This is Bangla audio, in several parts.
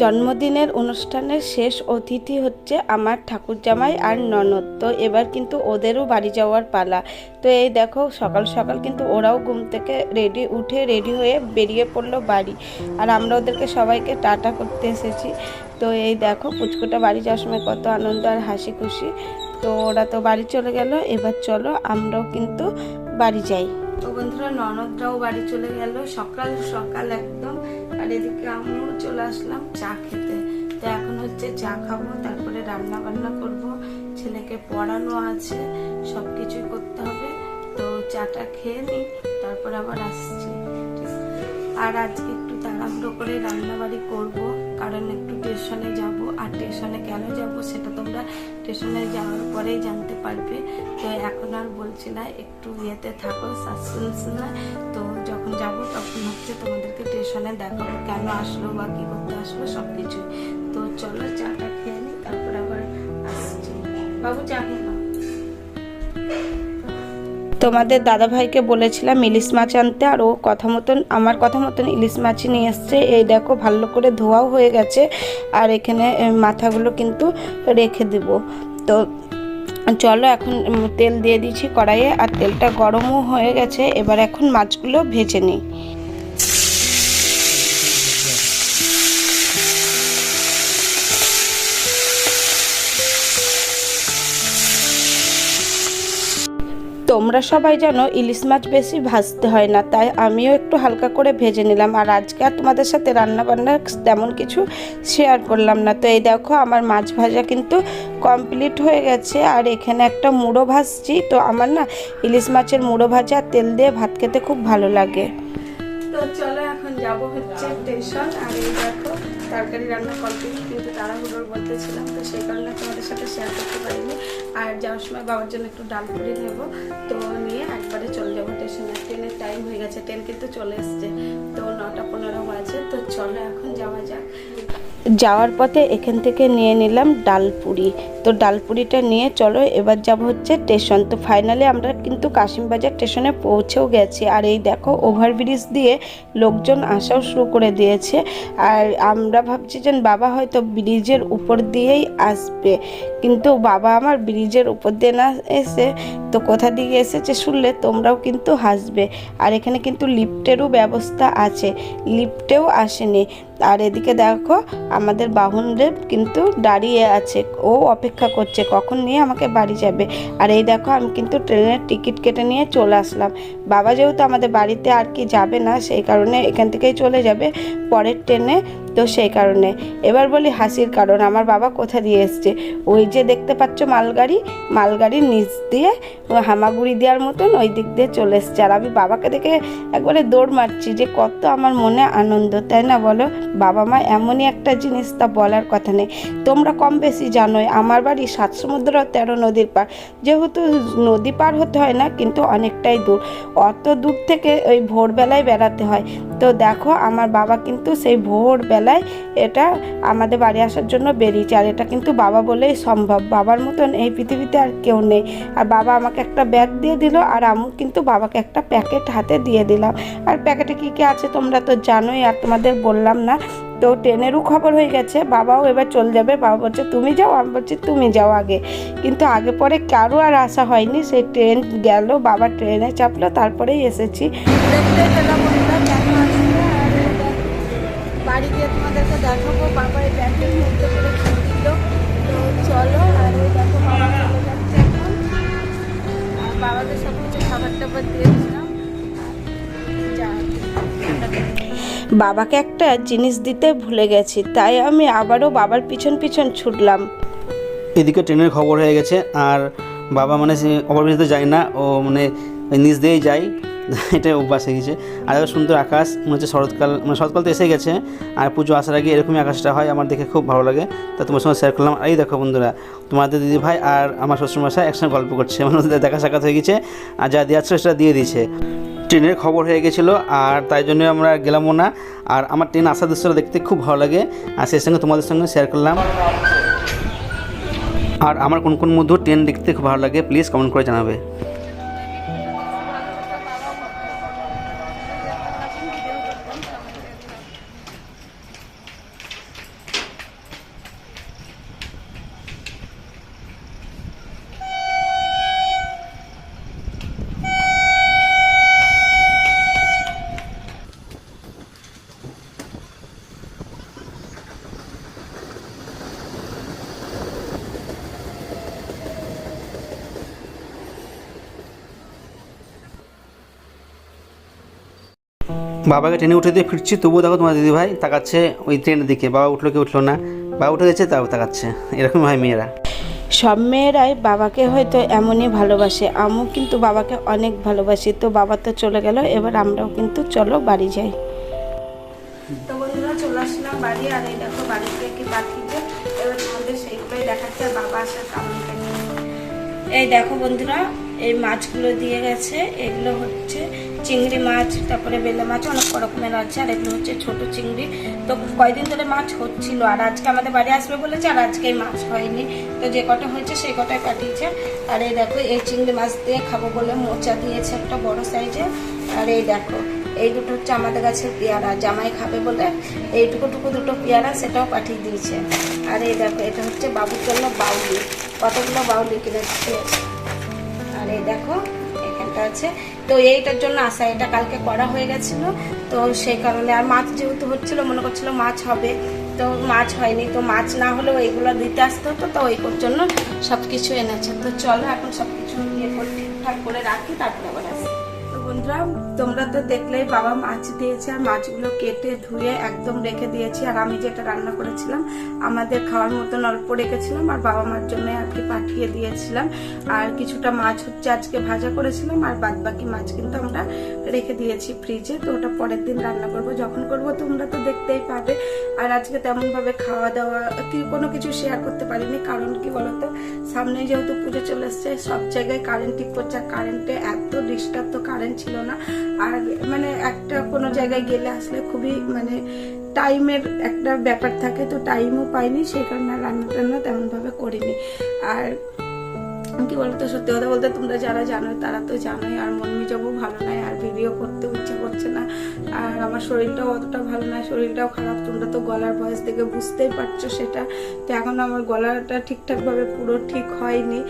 জন্মদিনের অনুষ্ঠানের শেষ অতিথি হচ্ছে আমার ঠাকুর জামাই আর ননদ। তো এবার কিন্তু ওদেরও বাড়ি যাওয়ার পালা। তো এই দেখো, সকাল সকাল কিন্তু ওরাও ঘুম থেকে রেডি উঠে রেডি হয়ে বেরিয়ে পড়ল বাড়ি। আর আমরা ওদেরকে সবাইকে টাটা করতে এসেছি। তো এই দেখো, পুচকুটা বাড়ি যাওয়ার সময় কত আনন্দ আর হাসি খুশি। তো ওরা তো বাড়ি চলে গেল, এবার চলো আমরাও কিন্তু বাড়ি যাই। তো বন্ধুরা, ননদরাও বাড়ি চলে গেল। সকাল সকাল একদম আর এদিকে আমিও চলে আসলাম চা খেতে। তো এখন হচ্ছে চা খাব, তারপরে রান্না বান্না করব। ছেলেকে পড়ানো আছে সব কিছুই করতে হবে। তো চাটা খেয়ে নিই, তারপর আবার আসছি। আর আজকে একটু তাড়াহুড়ো করে রান্না বাড়ি করব, কারণ একটু স্টেশনে যাব। আর স্টেশনে কেন যাব সেটা তোমরা স্টেশনে যাওয়ার পরেই জানতে পারবে। তো এখন আর বলছি না, একটু ইয়েতে থাকো সাসপেন্স না তো যাব, তখন হচ্ছে তোমাদেরকে স্টেশনে দেখাবো কেন আসলো বা কী করতে আসলো সব কিছুই তো চলো চাটা খেয়ে নিই, তারপর আবার আসছি। বাবু, চা খেয়ে নাও। তোমাদের দাদা ভাইকে বলেছিলাম ইলিশ মাছ আনতে, আর ও কথা মতন, আমার কথা মতন ইলিশ মাছই নিয়ে এসছে। এই দেখো, ভালো করে ধোয়াও হয়ে গেছে, আর এখানে মাথাগুলো কিন্তু রেখে দেব। তো চলো এখন তেল দিয়ে দিচ্ছি কড়াইয়ে, আর তেলটা গরমও হয়ে গেছে, এবার এখন মাছগুলো ভেজে নিই। তোমরা সবাই জানো ইলিশ মাছ বেশি ভাজতে হয় না, তাই আমিও একটু হালকা করে ভেজে নিলাম। আর আজকে আর তোমাদের সাথে রান্না বান্না তেমন কিছু শেয়ার করলাম না। তো এই দেখো, আমার মাছ ভাজা কিন্তু কমপ্লিট হয়ে গেছে। আর এখানে একটা মুড়ো ভাজছি। তো আমার না ইলিশ মাছের মুড়ো ভাজা তেল দিয়ে ভাত খেতে খুব ভালো লাগে। তো চলো এখন যাব হচ্ছে স্টেশন আর এই দেখো, তরকারি রান্না কমপ্লিট। কিন্তু তাড়াহুড়োর মধ্যে ছিলাম, তো সেই কারণে তোমাদের সাথে শেয়ার করতে পারিনি। আর যাওয়ার সময় বাবার জন্য একটু ডাল পুরি নেব। তো নিয়ে একবারে চলে যাব স্টেশনে ট্রেনের টাইম হয়ে গেছে, ট্রেন কিন্তু চলে এসছে। তো নটা পনেরো বাজে। তো চলো এখন যাওয়া যাক। যাওয়ার পথে এখান থেকে নিয়ে নিলাম ডালপুরি। তো ডালপুরিটা নিয়ে চলো, এবার যাব হচ্ছে স্টেশন তো ফাইনালি আমরা কিন্তু কাশিমবাজার স্টেশনে পৌঁছেও গেছি। আর এই দেখো ওভারব্রিজ দিয়ে লোকজন আসাও শুরু করে দিয়েছে। আর আমরা ভাবছি যে বাবা হয়তো ব্রিজের উপর দিয়েই আসবে। কিন্তু বাবা আমার ব্রিজের উপর দিয়ে না এসে তো কোথা দিয়ে এসেছে শুনলে তোমরাও কিন্তু হাসবে। আর এখানে কিন্তু লিফটেরও ব্যবস্থা আছে। লিফটেও আসেনি। আর এদিকে দেখো আমাদের বাহনদেব কিন্তু দাঁড়িয়ে আছে, ও অপেক্ষা করছে, কখন নিয়ে আমাকে বাড়ি যাবে? আর এই দেখো আমি কিন্তু ট্রেনের টিকিট কেটে নিয়ে চলে আসলাম। বাবা যেহেতু আমাদের বাড়িতে আর কি যাবে না, সেই কারণে এখান থেকেই চলে যাবে। পরের ট্রেনে তো সেই কারণে। এবার বলি হাসির কারণ, আমার বাবা কোথা দিয়ে এসছে? ওই যে দেখতে পাচ্ছ মালগাড়ি মালগাড়ির নিচ দিয়ে হামাগুড়ি দেওয়ার মতন ওই দিক দিয়ে চলে এসছে। আর আমি বাবাকে দেখে একবারে দৌড় মারছি যে কত আমার মনে আনন্দ, তাই না বলো? বাবা মা এমনই একটা জিনিস তা বলার কথা নেই। তোমরা কম বেশি জানোই, আমার বাড়ি সাত সমুদ্র তেরো নদীর পার যেহেতু নদী পার হতে হয় না, কিন্তু অনেকটাই দূর। অত দূর থেকে ওই ভোরবেলায় বেড়াতে হয়। তো দেখো, আমার বাবা কিন্তু সেই ভোরবেলায় এটা আমাদের বাড়ি আসার জন্য বেরিয়েছে। আর এটা কিন্তু বাবা বলেই সম্ভব। বাবার মতন এই পৃথিবীতে আর কেউ নেই। আর বাবা আমাকে একটা ব্যাগ দিয়ে দিল, আর আমি কিন্তু বাবাকে একটা প্যাকেট হাতে দিয়ে দিলাম আর প্যাকেটে কী কী আছে তোমরা তো জানোই, আর তোমাদের বললাম না। তো ট্রেনেরও খবর হয়ে গেছে, বাবাও এবার চলে যাবে। বাবা বলছে, তুমি যাও? আমি বলছি, তুমি যাও আগে। কিন্তু আগে পরে কারও আর আসা হয়নি। সেই ট্রেন গেল, বাবা ট্রেনে চাপলো, তারপরেই এসেছি। দেখতে পেলাম দেখাবো বাবা এই ব্যাগের মধ্যে করে দিল তো চলো আর দেখো বাবা চলে যাচ্ছে এখন। আর বাবাকে সব কিছু খাবার টাবার দিয়ে দিলাম। যা বাবাকে একটা জিনিস দিতে ভুলে গেছি তাই আমি আবারও বাবার পিছন পিছন ছুটলাম। এদিকে ট্রেনের খবর হয়ে গেছে আর বাবা মানে সে ওভারব্রিজে যায় না ও মানে ওই নিচ দিয়েই যায়। এটা অভ্যাস হয়ে গেছে। আর এত সুন্দর আকাশ, মনে হচ্ছে শরৎকাল মানে শরৎকাল তো এসে গেছে, আর পুজো আসার আগে এরকমই আকাশটা হয়, আমার দেখে খুব ভালো লাগে। তা তোমার সঙ্গে শেয়ার করলাম। এই দেখো বন্ধুরা, তোমাদের দিদি ভাই আর আমার শ্বশুরমশাই একসঙ্গে গল্প করছে মানে ওদের দেখা সাক্ষাৎ হয়ে গেছে, আর যা দেওয়ার ছিল সেটা দিয়ে দিয়েছে। ট্রেনের খবর হয়ে গেছিল, আর তাই জন্য আমরা গেলামও না আর আমার ট্রেন আসার দৃশ্যটা দেখতে খুব ভালো লাগে। আর সেই সঙ্গে তোমাদের সঙ্গে শেয়ার করলাম। আর আমার কোন কোন মধ্যে ট্রেন দেখতে খুব ভালো লাগে প্লিজ কমেন্ট করে জানাবে। বাবাকে ট্রেনে উঠে দিয়ে ফিরছি। তবুও দেখো তোমার দিদিভাই তাকাচ্ছে ওই ট্রেনের দিকে। বাবা উঠল কি উঠল না? বাবা উঠে গেছে তাও তাকাচ্ছে। এরকম হয় মেয়েরা। সব মেয়েরাই বাবাকে হয়তো এমনই ভালোবাসে। আমিও কিন্তু বাবাকে অনেক ভালোবাসি। তো বাবা তো চলে গেল এবার আমরাও কিন্তু চলো বাড়ি যাই। তো বন্ধুরা চলে আসলাম বাড়ি। আর এই দেখো বাড়িতে কি পাঠিয়েছে এবার তোমাদের সেইগুলোই দেখাচ্ছে। বাবা আসার কারণটা এই দেখো বন্ধুরা এই মাছগুলো দিয়ে গেছে। এগুলো হচ্ছে চিংড়ি মাছ, তারপরে বেলে মাছ, অনেক রকমের আছে, আর এগুলো হচ্ছে ছোট চিংড়ি। তো কয়দিন ধরে মাছ হচ্ছিল, আর আজকে আমাদের বাড়ি আসবে বলেছে, আর আজকে মাছ হয়নি। তো যে কটা হয়েছে সেই কটাই পাঠিয়েছে। আর এই দেখো, এই চিংড়ি মাছ দিয়ে খাব বলে মোচা দিয়েছে একটা বড় সাইজে। আর এই দেখো, এই দুটো হচ্ছে আমাদের গাছের পেয়ারা, জামাই খাবে বলে এইটুকু টুকু দুটো পেয়ারা সেটাও পাঠিয়ে দিয়েছে। আর এই দেখো, এটা হচ্ছে বাবুর জন্য বাউলি, কতগুলো বাউলি কিনেছে। আর এই দেখো এখানটা আছে। তো এইটার জন্য আশা, এটা কালকে করা হয়ে গেছিল। তো সেই কারণে আর মাছ যেহেতু হচ্ছিল, মনে করছিল মাছ হবে। তো মাছ হয়নি, তো মাছ না হলেও এইগুলো দিতে আসতে হতো, তো ওই জন্য সব কিছু এনেছে। তো চলো এখন সব কিছু ইয়ে করে ঠিকঠাক করে রাখি, তারপরে আবার আসি। তো বন্ধুরা তোমরা তো দেখলেই বাবা মাছ দিয়েছে, আর মাছগুলো কেটে ধুয়ে একদম রেখে দিয়েছি। আর আমি যেটা রান্না করেছিলাম, আমাদের খাওয়ার মতন অল্প রেখেছিলাম, আর বাবা মার জন্য আর কি পাঠিয়ে দিয়েছিলাম। আর কিছুটা মাছ হচ্ছে আজকে ভাজা করেছিলাম, আর বাদ বাকি মাছ কিন্তু আমরা রেখে দিয়েছি ফ্রিজে। তো ওটা পরের দিন রান্না করব। যখন করব তোমরা তো দেখতেই পাবে। আর আজকে তেমনভাবে খাওয়া দাওয়া কি কোনো কিছু শেয়ার করতে পারিনি। কারণ কি বলতো? সামনে যেহেতু পুজো চলে এসছে, সব জায়গায় কারেন্ট ঠিক করছে। আর কারেন্টে এত ডিস্টার্ব তো কারেন্ট ছিল না। আর মানে একটা কোনো জায়গায় গেলে আসলে খুবই মানে টাইমের একটা ব্যাপার থাকে, তো টাইমও পাইনি সেই কারণে রান্না টান্না তেমনভাবে করিনি। আর কি বলতো? সত্যি কথা বলতে তোমরা যারা জানো তারা তো জানোই, আর মন মেজাবও ভালো নয় আর ভিডিও করতে ইচ্ছে করছে না। আর আমার শরীরটাও অতটা ভালো নয় শরীরটাও খারাপ, তোমরা তো গলার ভয়েস থেকে বুঝতেই পারছ সেটা। তো এখন আমার গলাটা ঠিকঠাকভাবে পুরো ঠিক হয়নি।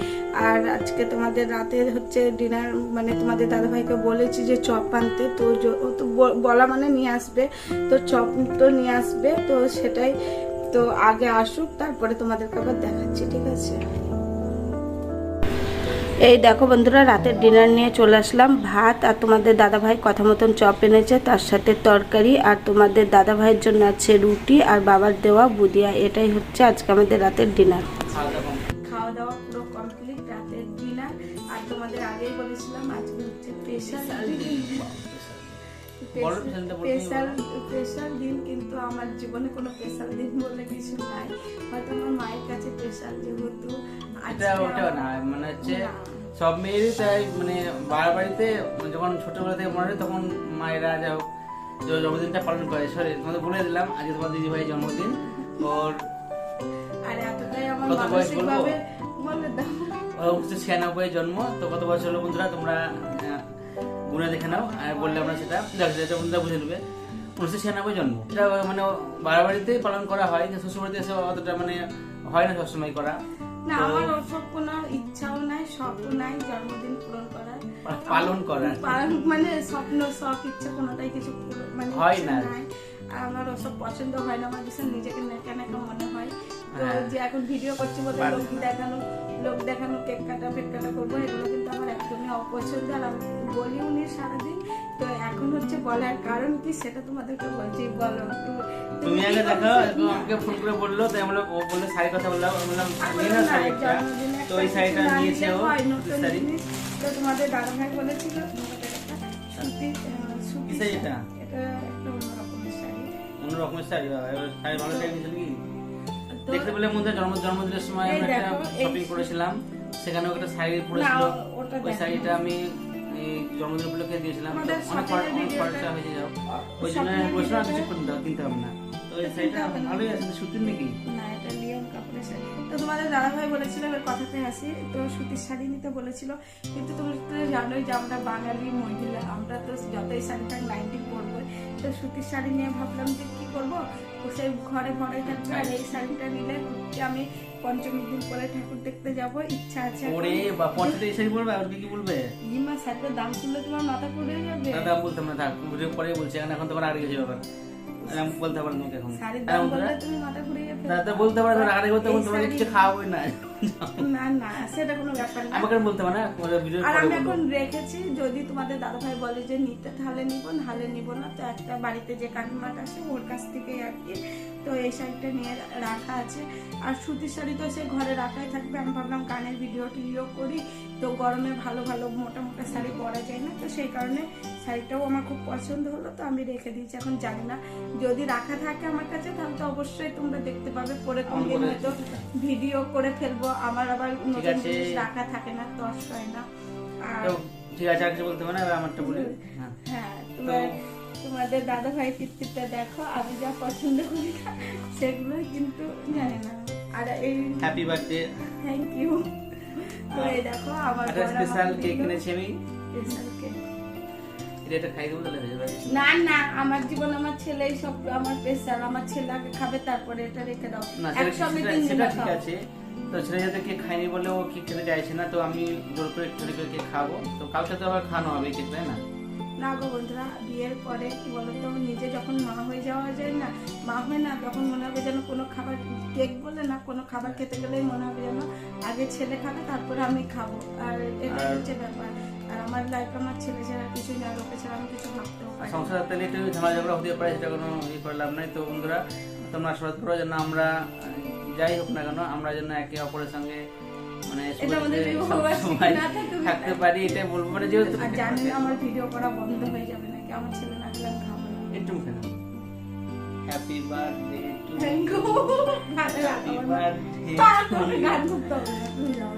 আর আজকে তোমাদের রাতে হচ্ছে ডিনার মানে তোমাদের দাদাভাইকে বলেছি যে চপ আনতে, তো বলা মানে নিয়ে আসবে, তো চপ তো নিয়ে আসবে, তো সেটাই। তো আগে আসুক, তারপরে তোমাদেরকে আবার দেখাচ্ছি, ঠিক আছে? এই দেখো বন্ধুরা রাতের ডিনার নিয়ে চলে আসলাম। ভাত আর তোমাদের দাদা ভাই কথা মতন চপ এনেছে তার সাথে তরকারি। আর তোমাদের দাদা ভাইয়ের জন্য আছে রুটি আর বাবার দেওয়া বুদিয়া। এটাই হচ্ছে আজকে আমাদের রাতের ডিনার খাওয়া দাওয়া পুরো কমপ্লিট রাতের ডিনার আর তোমাদের আগেই বলেছিলাম আজকে হচ্ছে স্পেশাল বলো, specialটা বলতেই স্পেশাল স্পেশাল দিন। কিন্তু আমার জীবনে কোনো স্পেশাল দিন বলে কিছু নাই। হয়তো আমার মায়ের কাছে স্পেশাল যেহেতু এটা ওটা না মানে হচ্ছে। সব মেয়েরই তাই মানে বার বাড়িতে যখন ছোটবেলা থেকে মনে হয় তখন মায়েরা যা হোক জন্মদিনটা পালন করে। সরি তোমাদের বলে দিলাম আজকে তোমার দিদি ভাই জন্মদিন। ওর কত বয়স বলব? ছিয়ানব্বই জন্ম তো কত বয়স হলো বন্ধুরা? তোমরা গুনে দেখে নাও আর বললে আমরা সেটা। দেখ যেটা বন্ধুরা বুঝে নেবে। উনিশশো ছিয়ানব্বই জন্ম। এটা মানে বাড়া বাড়িতেই পালন করা হয় শ্বশুর বাড়িতে এসে অতটা মানে হয় না সবসময় করা। না আমার ওসব কোনো ইচ্ছাও নাই স্বপ্ন নাই জন্মদিন পূরণ করার। পালন করার। পালন- মানে স্বপ্ন শখ ইচ্ছা কোনোটাই কিছু মানে হয় না। আমার ওসব পছন্দ হয় না আমার ভীষণ নিজেকে নেকা নেকা মনে হয়। তো হ্যাঁ। যে এখন ভিডিও করছি বলে লোক দেখানো লোক দেখানো কেক কাটা ফেক কাটা করব এগুলো কিন্তু আমার একদমই অপছন্দ। আর আমি বলিও নি সারাদিন। তো এখন হচ্ছে বলার কারণ কি সেটা তোমাদেরকে বলছি বলো। তো- তুমি আগে দেখো? আমাকে ফোন করে বলল তাই আমরা ও বলল শাড়ি কথা বললাম বললাম নিয়ে শাড়ি না, একটা তো ওই শাড়িটা নিয়েছে ও শাড়ি। তো তোমাদের দাদা ভাই বলেছিল কি শাড়ি এটা? অন্য রকমের শাড়ি শাড়ি ভালো শাড়ি নিয়েছিল কি দেখতে পেলে মধ্যে জন্ম জন্মদিনের সময় আমরা একটা শপিং করেছিলাম সেখানে একটা শাড়ি পরেছিল ওই শাড়িটা আমি জন্মদিন উপলক্ষে দিয়েছিলাম। অনেক খরচা হয়ে যাও ওই জন্য বসলাম কিছুক্ষণ দাও কিছু কিনতে হবে- না। তো ওই শাড়িটা ভালোই আছে সুতির নাকি? না এটা লিওন কাপড়ের শাড়ি। তো তোমাদের দাদা ভাই বলেছিল এবার কথাতে আসি। তো সুতির শাড়ি নিতে বলেছিল। কিন্তু তুমি তো জানোই যে আমরা বাঙালি মহিলা আমরা তো যতই শাড়িটা নাইনটি তো সুতির শাড়ি নিয়ে ভাবলাম যে কি করব? সেই ঘরে ঘরে থাকবে আর এই শাড়িটা নিলে আমি পঞ্চমীর দিন পরে ঠাকুর দেখতে যাব ইচ্ছা আছে। ওরে বা পঞ্চায়েত এই শাড়ি পরবে? আর কি বলবে ইমা শাড়িটার দাম তুলে তোমার মাথা পড়ে যাবে। না দাম বলতাম না থাক পরে বলছি এখন তোমার আগে গেছে ব্যাপার আমি বলতে পারেন তোমাকে এখন? হ্যাঁ। দাদা বলতে পারে না করতে বলতে পারে কিছু খাওয়াবোই না। না না সেটা কোনো ব্যাপার না। আমাকে বলতে পারে না ভিডিও আর আমি এখন রেখেছি যদি তোমাদের দাদাভাই বলে যে নিতে তাহলে নিব নাহলে নিব না তো একটা বাড়িতে যে কাকিমাটা আছে ওর কাছ থেকে আর কি। তো এই শাড়িটা নিয়ে রাখা আছে। আর সুতির শাড়ি তো সে ঘরে রাখাই থাকবে আমি ভাবলাম কানের ভিডিও টিডিও করি তো গরমে ভালো ভালো মোটা মোটা শাড়ি পরা যায় না তো সেই কারণে শাড়িটাও আমার খুব পছন্দ হলো তো আমি রেখে দিয়েছি। এখন জানি না যদি রাখা থাকে আমার কাছে তাহলে তো অবশ্যই তোমরা দেখতে পাবে। পরে কোন দিন হয়তো ভিডিও করে ফেলব। আমার আবার নতুন। জিনিস রাখা থাকে না দশ হয় না। আর ঠিক আছে আর বলতে পারে না? আমারটা বলি হ্যাঁ। হ্যাঁ তোমার তোমাদের দাদা ভাই কীর্তিটা দেখো আমি যা পছন্দ করি না সেগুলো কিন্তু জানি না। আর এই হ্যাপি বার্থডে থ্যাংক ইউ তো এই দেখো আমার স্পেশাল কেক কিনেছি আমি। Special cake। এটা খাই দেবো তাহলে হয়ে যাবে না। না আমার জীবন আমার ছেলেই সব আমার আমার ছেলে আগে খাবে তারপরে এটা রেখে দাও। না সেটা একসঙ্গে তিন দিন ঠিক আছে। তো ছেলে যাতে কেক খায়নি বলে ও কেক খেতে চাইছে না তো আমি জোর করে করে খাব। তো কালকে তো আবার খাওয়ানো হবে তাই না? না গো বন্ধুরা বিয়ের পরে কি বলতো নিজে যখন মা হয়ে যাওয়া যায় না মা হয় না তখন মনে হবে যেন কোনো খাবার কেক বলে না কোনো খাবার খেতে গেলেই মনে হবে যেন আগে ছেলে খাবে তারপরে আমি খাব। আর এটা হচ্ছে ব্যাপার। আমার লাইফ আমার ছেলে ছাড়া কিছু না লোকে ছাড়া আমি কিছু ভাবতেও পারি সংসার তাহলে একটু ঝামেলা ঝগড়া হতে পারে সেটা কোনো ই করে লাভ নাই। তো বন্ধুরা তোমরা আশীর্বাদ করো যেন আমরা যাই হোক না কেন আমরা যেন একে অপরের সঙ্গে মানে থাকতে পারি। এটাই বলব। মানে যেহেতু জানি আমার ভিডিও করা বন্ধ হয়ে যাবে নাকি আমার ছেলে না গেলে আমি খাব একটু হ্যাপি বার্থডে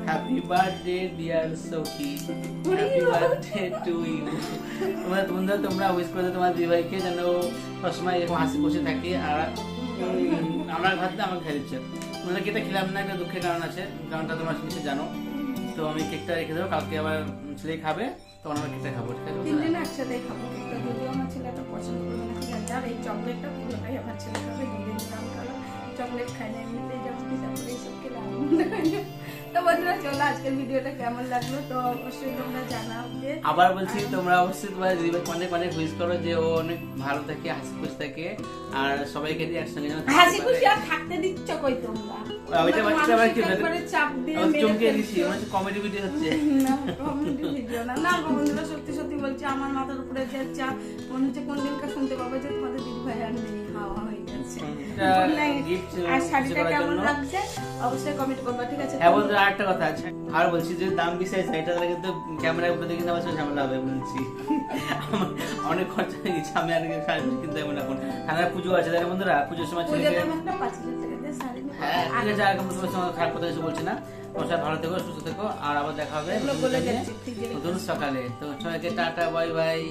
হ্যাপি বার্থডে করতে ডিয়ার সখি হ্যাপি বার্থডে টু ইউ তোমরা বন্ধুরা তোমরা উইশ করে তোমার দিদিভাইকে যেন সবসময় এরকম হাসি খুশি থাকে আর আমার ভাবতে আমাকে খেয়ে দিচ্ছে। মানে কেকটা খেলাম না একটা দুঃখের কারণ আছে কারণটা তোমরা নিশ্চয়ই জানো। তো আমি কেকটা রেখে দেবো কালকে আবার ছেলে খাবে তখন আমরা কেকটা খাব ঠিক আছে? তিন দিন একসাথে খাব কেকটা যদিও আমার ছেলেটা পছন্দ করবে আর এই চকলেটটা পুরোটাই আমার ছেলে খাবে দিলাম কারণ চকলেট খাই না এমনিতেই যেমন করে এইসব খেলে আনন্দ হয় না। তো বন্ধুরা চলো আজকের ভিডিওটা কেমন লাগল? তো অবশ্যই তোমরা আবার বলছি তোমরা অবশ্যই তোমার দিদিভাইকে অনেক অনেক উইশ করো যে ও অনেক ভালো থাকে হাসি খুশি থাকে আর সবাইকে দিয়ে একসঙ্গে যেন হাসি খুশি আর থাকতে দিচ্ছ কই তোমরা? ওইটা তোমরা কি মানসিক হলো? একবারে চাপ দিয়ে চমকে দিছি মানে কমেডি ভিডিও হচ্ছে। না কমেডি ভিডিও না। না বন্ধুরা সত্যি সত্যি বলছি আমার মাথার উপরে যে চাপ মনে হচ্ছে কোন দিনকার শুনতে পাবো যে তোমাদের দিদি ভাই আর নেই হাওয়া। আর uh, শাড়িটা কেমন লাগছে? অবশ্যই কমেন্ট করবা ঠিক আছে? হ্যাঁ বন্ধুরা আরেকটা কথা আছে। আর বলছি যে দাম বেশি আছে এটা তাহলে কিন্তু ক্যামেরার উপরে দেখে আমার ঝামেলা হবে বলছি। অনেক খরচা হয়ে গেছে আমি আর শাড়ি কিনতে হবে না এখন। পুজো আছে তাহলে বন্ধুরা পুজোর সময় হ্যাঁ ঠিক আছে আর তোমার খারাপ কথা কিছু বলছি না। তোমার ভালো থেকো সুস্থ থেকো আর আবার দেখা হবে। নতুন সকালে। তো সবাইকে টাটা বাই বাই।